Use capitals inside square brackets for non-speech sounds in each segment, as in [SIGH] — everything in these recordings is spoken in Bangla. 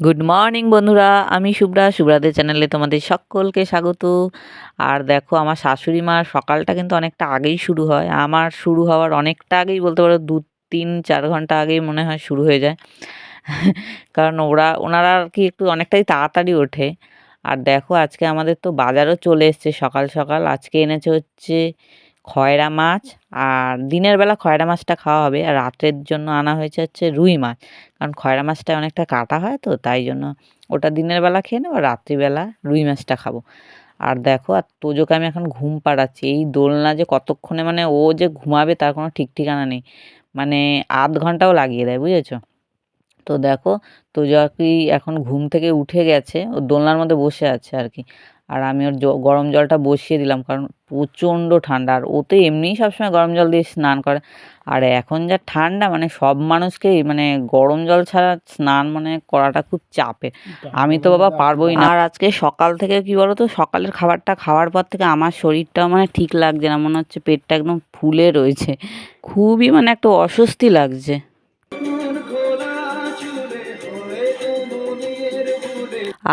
গুড মর্নিং বন্ধুরা। আমি শুভ্রা। শুভ্রাদের চ্যানেলে তোমাদের সকলকে স্বাগত। আর দেখো, আমার শাশুড়ি মার সকালটা কিন্তু অনেকটা আগেই শুরু হয়। আমার শুরু হওয়ার অনেকটা আগেই বলতে পারো, দু, তিন, চার ঘণ্টা আগেই মনে হয় শুরু হয়ে যায়। [LAUGHS] কারণ ওরা, ওনারা আর কি একটু অনেকটাই তাড়াতাড়ি ওঠে। আর দেখো, আজকে আমাদের তো বাজারও চলে এসছে সকাল সকাল। আজকে এনেছে হচ্ছে খয়রা মাছ আর দিনের বেলা খয়রা মাছটা খাওয়া হবে। আর রাতের জন্য আনা হয়েছে হচ্ছে রুই মাছ। কারণ খয়রা মাছটা অনেকটা কাটা হয় তো, তাই জন্য ওটা দিনের বেলা খেয়ে নেব রাত্রিবেলা রুই মাছটা খাব। আর দেখো, আর তোজোকে আমি এখন ঘুম পাড়াচ্ছি। এই দোলনা যে কতক্ষণে মানে ও যে ঘুমাবে তার কোনো ঠিক ঠিকানা নেই। মানে আধ ঘন্টাও লাগিয়ে দেয়, বুঝেছ? তো দেখো তোজো আর কি এখন ঘুম থেকে উঠে গেছে। ও দোলনার মধ্যে বসে আছে আর কি। আর আমি ওর জ- গরম জলটা বসিয়ে দিলাম কারণ প্রচণ্ড ঠান্ডা আর ও তো এমনিই সবসময় গরম জল দিয়ে স্নান করে। আর এখন যা ঠান্ডা মানে সব মানুষকেই মানে গরম জল ছাড়া স্নান মানে করাটা খুব চাপে। আমি তো বাবা পারবোই না। আর আজকে সকাল থেকে কি বলতো সকালের খাবারটা খাওয়ার পর থেকে আমার শরীরটাও মানে ঠিক লাগছে না মনে হচ্ছে পেটটা একদম ফুলে রয়েছে। খুবই মানে একটা অস্বস্তি লাগছে।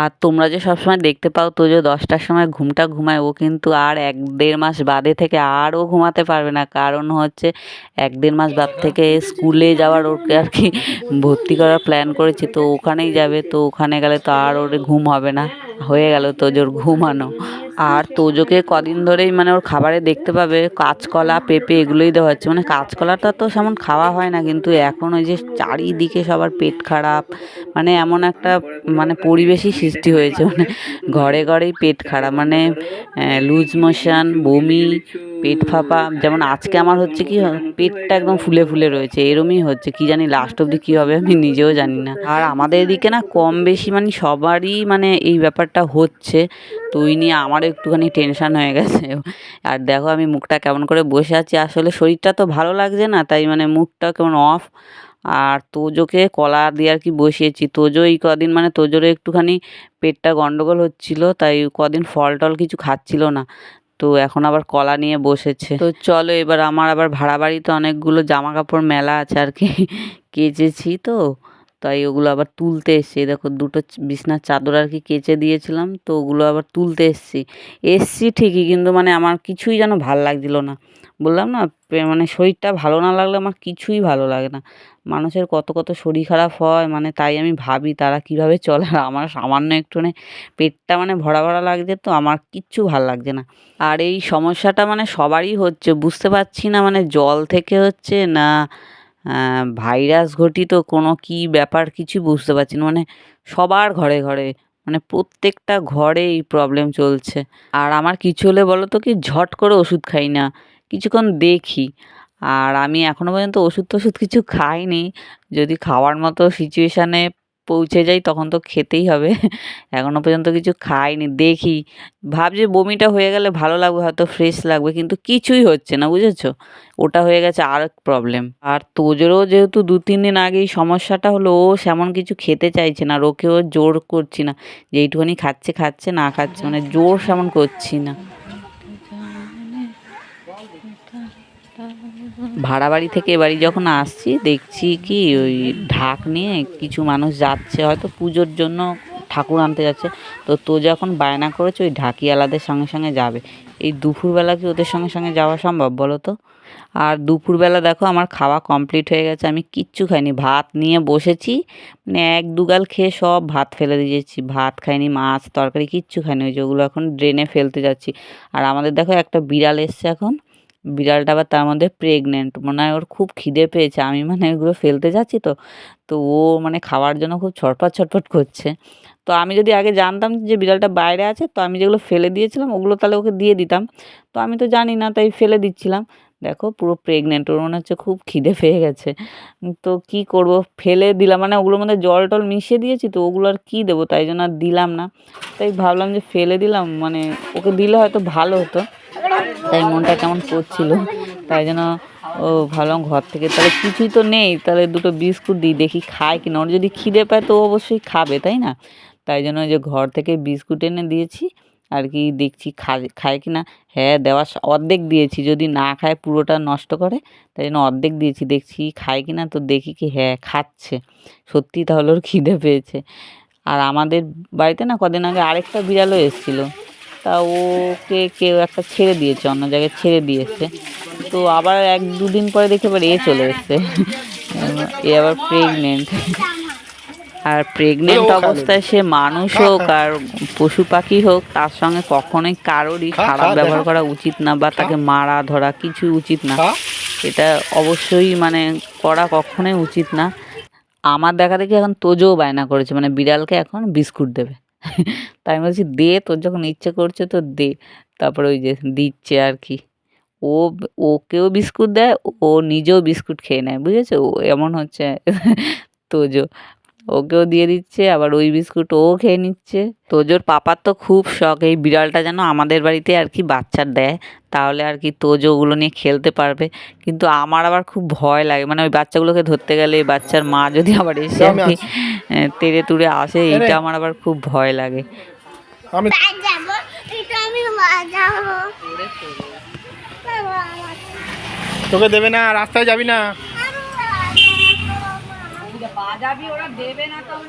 আর তোমরা যে সবসময় দেখতে পাও তো যে দশটার সময় ঘুমটা ঘুমায়, ও কিন্তু আর এক দেড় মাস বাদে থেকে আরও ঘুমাতে পারবে না। কারণ হচ্ছে এক দেড় মাস বাদ থেকে স্কুলে যাওয়ার ওকে আর কি ভর্তি করার প্ল্যান করেছি, তো ওখানেই যাবে, তো ওখানে গেলে তো আর ওর ঘুম হবে না। হয়ে গেল তোজোর ঘুমানো। আর তোজোকে কদিন ধরেই মানে ওর খাবারে দেখতে পাবে, কাঁচকলা, পেঁপে এগুলোই দেওয়া হচ্ছে। মানে কাঁচকলাটা তো সেমন খাওয়া হয় না, কিন্তু এখন ওই যে চারিদিকে সবার পেট খারাপ মানে এমন একটা মানে পরিবেশই সৃষ্টি হয়েছে। মানে ঘরে ঘরেই পেট খারাপ মানে লুজ মোশন বমি পেট ফাঁপা। যেমন আজকে আমার হচ্ছে কি পেটটা একদম ফুলে ফুলে রয়েছে, এরমই হচ্ছে। কি জানি লাস্ট অবধি কী হবে আমি নিজেও জানি না। আর আমাদের এদিকে না কম বেশি মানে সবারই মানে এই ব্যাপারটা হচ্ছে। তো ওই নিয়ে আমারও একটুখানি টেনশান হয়ে গেছে। আর দেখো আমি মুখটা কেমন করে বসে আছি। আসলে শরীরটা তো ভালো লাগছে না, তাই মানে মুখটা কেমন অফ আর তোজোকে কলা দিয়ে আর কি বসিয়েছি। তোজো এই কদিন মানে তোজোরও একটুখানি পেটটা গন্ডগোল হচ্ছিল, তাই কদিন ফল টল কিছু খাচ্ছিল না। তো এখন আবার কলা নিয়ে বসেছে। তো চলো এবার আমার আবার ভাড়া বাড়িতে অনেকগুলো জামা কাপড় মেলা আছে আর কি, কেচেছি তো। তাই ওগুলো আবার তুলতে এসছি। দেখো দুটো বিছনার চাদর আর কি কেচে দিয়েছিলাম, তো ওগুলো আবার তুলতে এসছি। এসছি ঠিকই কিন্তু মানে আমার কিছুই যেন ভালো লাগছিল না। বললাম না মানে শরীরটা ভালো না লাগলে আমার কিছুই ভালো লাগে না। মানুষের কত কত শরীর খারাপ হয় মানে তাই আমি ভাবি তারা কীভাবে চলে। আর আমার সামান্য একটুখানি পেটটা মানে ভরা ভরা লাগছে তো আমার কিচ্ছু ভালো লাগছে না। আর এই সমস্যাটা মানে সবারই হচ্ছে, বুঝতে পারছি না মানে জল থেকে হচ্ছে না ভাইরাস ঘটিত কোনো কি ব্যাপার কিছু বুঝতে পারছি না। মানে সবার ঘরে ঘরে মানে প্রত্যেকটা ঘরে এই প্রবলেম চলছে। আর আমার কিছু হলে বলো তো কি, ঝট করে ওষুধ খাই না। কিছুক্ষণ দেখি। আর আমি এখনও পর্যন্ত ওষুধ টষুধ কিছু খাইনি। যদি খাওয়ার মতো সিচুয়েশানে পৌঁছে যাই, তখন তো খেতেই হবে। এখনও পর্যন্ত কিছু খাইনি, দেখি। ভাবছি বমিটা হয়ে গেলে ভালো লাগবে, হয়তো ফ্রেশ লাগবে, কিন্তু কিছুই হচ্ছে না, বুঝেছ? ওটা হয়ে গেছে আর এক প্রবলেম আর তোজোরও যেহেতু দু, তিন দিন আগে এই সমস্যাটা হলো, ও সেমন কিছু খেতে চাইছে না, আর ওকেও জোর করছি না যে এইটুখানি খাচ্ছে খাচ্ছে, না খাচ্ছে মানে জোর সেমন করছি না। ভাড়া বাড়ি থেকে এ বাড়ি যখন আসছি, দেখছি কি ওই ঢাক নিয়ে কিছু মানুষ যাচ্ছে, হয়তো পুজোর জন্য ঠাকুর আনতে যাচ্ছে। তো তো যখন বায়না করেছে, ওই ঢাকিয়ালাদের সঙ্গে সঙ্গে যাবে। এই দুপুরবেলা কি ওদের সঙ্গে সঙ্গে যাওয়া সম্ভব বলো তো? আর দুপুরবেলা দেখো আমার খাওয়া কমপ্লিট হয়ে গেছে, আমি কিচ্ছু খাইনি। ভাত নিয়ে বসেছি মানে এক দুগাল খেয়ে সব ভাত ফেলে দিয়েছি ভাত খাইনি, মাছ, তরকারি কিচ্ছু খাইনি, ওই যেগুলো এখন ড্রেনে ফেলতে যাচ্ছি। আর আমাদের দেখো একটা বিড়াল এসছে এখন বিড়ালটা আবার তার মধ্যে প্রেগনেন্ট মনে হয় ওর খুব খিদে পেয়েছে। আমি মানে ওগুলো ফেলতে যাচ্ছি তো তো ও মানে খাওয়ার জন্য খুব ছটফট ছটফট করছে। তো আমি যদি আগে জানতাম যে বিড়ালটা বাইরে আছে, তো আমি যেগুলো ফেলে দিয়েছিলাম, ওগুলো তাহলে ওকে দিয়ে দিতাম। তো আমি তো জানি না, তাই ফেলে দিচ্ছিলাম। দেখো পুরো প্রেগনেন্ট ওর মনে হচ্ছে খুব খিদে পেয়ে গেছে। তো কি করব? ফেলে দিলাম মানে ওগুলোর মধ্যে জল টল মিশিয়ে দিয়েছি তো ওগুলো আর কী দেবো? তাই জন্য আর দিলাম না। তাই ভাবলাম যে ফেলে দিলাম মানে ওকে দিলে হয়তো ভালো হতো। তাই মনটা কেমন করছিল। তাই জন্য ও ভাবলাম ঘর থেকে, তাহলে কিছুই তো নেই, তাহলে দুটো বিস্কুট দিই, দেখি খায় কিনা। ওর যদি খিদে পায় তো অবশ্যই খাবে, তাই না? তাই জন্য যে ঘর থেকে বিস্কুট এনে দিয়েছি, আর কি দেখছি খায় কি না হ্যাঁ দেওয়া অর্ধেক দিয়েছি, যদি না খায় পুরোটা নষ্ট করে, তাই জন্য অর্ধেক দিয়েছি, দেখছি খায় কি না তো দেখি কি হ্যাঁ খাচ্ছে। সত্যি তাহলে ওর খিদে পেয়েছে। আর আমাদের বাড়িতে না কদিন আগে আরেকটা বিড়ালও এসেছিল। তা ওকে কেউ একটা ছেড়ে দিয়েছে অন্য জায়গায় ছেড়ে দিয়েছে। তো আবার এক দুদিন পরে দেখে এবার এ চলে এসছে। এ আবার প্রেগনেন্ট আর প্রেগনেন্ট অবস্থায় সে মানুষ হোক আর পশু পাখি হোক তার সঙ্গে কখনোই কারোরই খারাপ ব্যবহার করা উচিত না বা তাকে মারা ধরা কিছু উচিত না। এটা অবশ্যই মানে করা কখনোই উচিত না। আমার দেখা দেখি এখন তোজও বায়না করেছে মানে বিড়ালকে এখন বিস্কুট দেবে। তাই বলছি, দে, তোর যখন ইচ্ছে করছে তো দে। তারপরে ওই যে দিচ্ছে আর কি। ও, ওকেও বিস্কুট দেয়, ও নিজেও বিস্কুট খেয়ে নেয়, বুঝেছ? এমন হচ্ছে। তোজো ওকেও দিয়ে দিচ্ছে আবার ওই বিস্কুট ও খেয়ে নিচ্ছে। তোজোর পাপার তো খুব শখ এই বিড়ালটা যেন আমাদের বাড়িতে আর কি বাচ্চার দেয় তাহলে আর কি তোজো ওগুলো নিয়ে খেলতে পারবে। কিন্তু আমার আবার খুব ভয় লাগে মানে ওই বাচ্চাগুলোকে ধরতে গেলে এই বাচ্চার মা যদি আবার এসে আর আমি কি তেড়ে তুড়ে আসে। এইটা আমার আবার খুব ভয় লাগে। আমি তোকে দেবে না রাস্তায় যাবি না। আমি বাজাবো।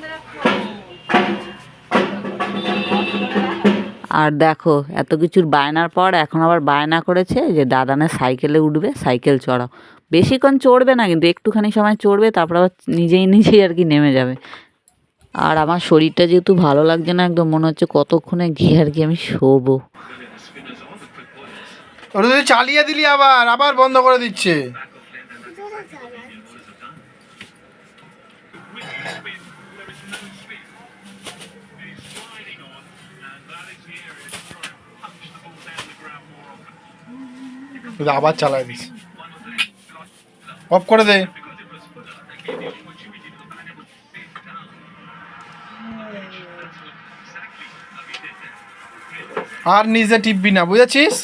আর দেখো এত কিছুর বায়নার পর এখন আবার বায়না করেছে যে দাদানের সাইকেলে উঠবে সাইকেল চড়াও। বেশিক্ষণ চড়বে না কিন্তু একটুখানি সময় চড়বে তারপর আবার নিজেই নিজেই আর কি নেমে যাবে। আর আমার শরীরটা যেহেতু ভালো লাগছে না একদম মনে হচ্ছে কতক্ষণে গিয়ে আর কি আমি শোবো। ওটা তুই চালিয়ে দিলি আবার আবার বন্ধ করে দিচ্ছে। আবার চালাই দিস। অফ করে দে। আর নিজে টিপবি না, বুঝেছিস?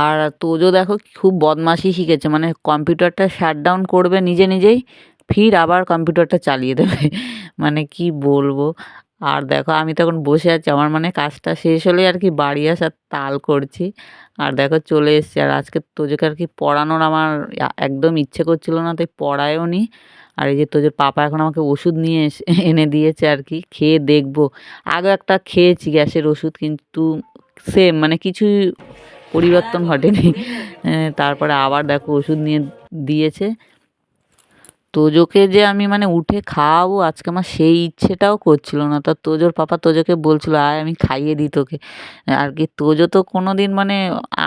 আর তোজো দেখো খুব বদমাশি শিখেছে মানে কম্পিউটারটা শাট ডাউন করবে নিজে নিজেই, ফির আবার কম্পিউটারটা চালিয়ে দেবে। মানে কি বলব? আর দেখো আমি তখন বসে আছি আমার মানে কাজটা শেষ হলেই আর কি বাড়ি আসার তাল করছি। আর দেখো চলে এসছি আর আজকে তোজোকে আর কি পড়ানোর আমার একদম ইচ্ছে করছিল না তাই পড়ায়ও নি। আর এই যে তোজোর পাপা এখন আমাকে ওষুধ নিয়ে এসে [LAUGHS] এনে দিয়েছে আর কি খেয়ে দেখব। আগে একটা খেয়েছি গ্যাসের ওষুধ কিন্তু সেম মানে কিছুই পরিবর্তন ঘটেনি। তারপরে আবার দেখো ওষুধ নিয়ে দিয়েছে। তোজোকে যে আমি মানে উঠে খাওয়াবো, আজকে আমার সেই ইচ্ছেটাও করছিল না। তা তোজোর পাপা তোজোকে বলছিল, আয়, আমি খাইয়ে দিই তোকে। আর কি তোজো তো কোনো দিন মানে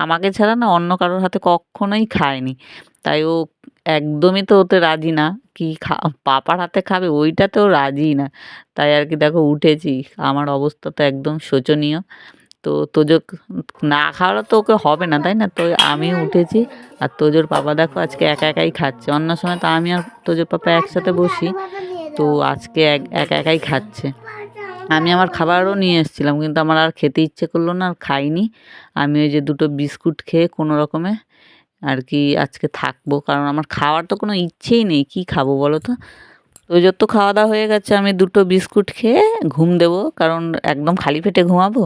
আমাকে ছাড়া না, অন্য কারোর হাতে কখনোই খায়নি। তাই ও একদমই তো ওতে রাজি না, কি খা, পাপার হাতে খাবে ওইটাতেও রাজি না। তাই আর কি দেখো, উঠেছি। আমার অবস্থা তো একদম শোচনীয়। তো তোজো না খাওয়ালে তো ওকে হবে না, তাই না? তো আমি উঠেছি আর তোজোর পাপা দেখো আজকে একা একাই খাচ্ছে। অন্য সময় তো আমি আর তোজোর পাপা একসাথে বসি, তো আজকে এক, একা একাই খাচ্ছে। আমি আমার খাবারও নিয়ে এসেছিলাম, কিন্তু আমার আর খেতে ইচ্ছে করল না, আর খাইনি। আমি ওই যে দুটো বিস্কুট খেয়ে কোনো রকমে আর কি আজকে থাকব, কারণ আমার খাওয়ার তো কোনো ইচ্ছেই নেই। কী খাব বলো তো? তো যত খাওয়া দাওয়া হয়ে গেছে, আমি দুটো বিস্কুট খেয়ে ঘুম দেবো, কারণ একদম খালি পেটে ঘুমাবো।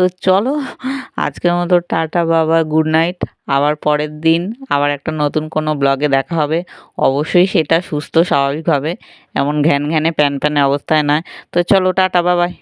তো চলো, আজকের মতো টাটা বাবা গুড নাইট আবার পরের দিন আবার একটা নতুন কোনো ব্লগে দেখা হবে। অবশ্যই সেটা সুস্থ, স্বাভাবিকভাবে। এমন ঘ্যান ঘ্যানে, প্যান প্যানে অবস্থায় নয়। তো চলো, টাটা বাবাই